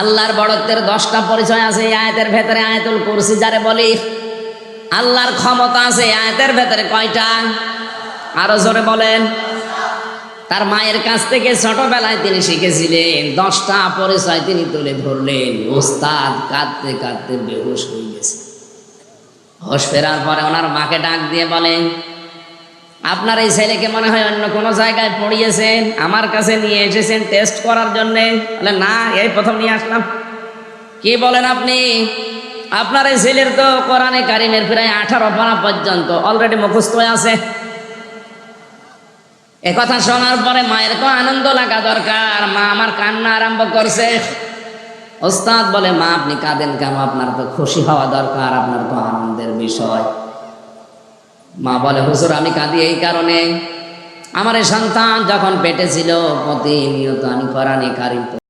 আল্লাহর বড়ত্বের দশটা পরিচয় আছে, এই আয়াতের ভেতরে আয়াতুল কুরসি, যারে বলি, আল্লাহর ক্ষমতা আছে, এই আয়াতের ভেতরে কয়টা? আরও জোরে বলেন। তার মায়ের কাছ থেকে ছোটবেলায় তিনি শিখেছিলেন, দশটা পরিচয় তিনি তুলে ধরলেন, ওস্তাদ কাঁদতে কাঁদতে বেহুশ হয়ে গেছে। হোশ ফেরার পরে ওনার মাকে ডাক দিয়ে বলেন আপনার এই ছেলেকে মনে হয় অন্য কোনো জায়গায় পড়িয়েছেন, আমার কাছে নিয়ে এসেছেন টেস্ট করার জন্যে। বলে, না, এই প্রথম নিয়ে আসলাম। কি বলেন আপনি? আপনার এই ছেলের তো কোরআনে কারিমের প্রায় আঠারো পারা পর্যন্ত অলরেডি মুখস্থ হয়ে আছে। একথা শোনার পরে মায়ের তো আনন্দ লাগা দরকার। মা আমার কান্না আরম্ভ করছে। ওস্তাদ বলে, মা, আপনি কাঁদেন কেন? আপনার তো খুশি হওয়া দরকার, আপনার তো আনন্দের বিষয়। মা বলে, হুজুর, আমি কাঁদি এই কারণে। আমার সন্তান যখন পেটে ছিল, প্রতিনিয়ত আমি করানি কারিম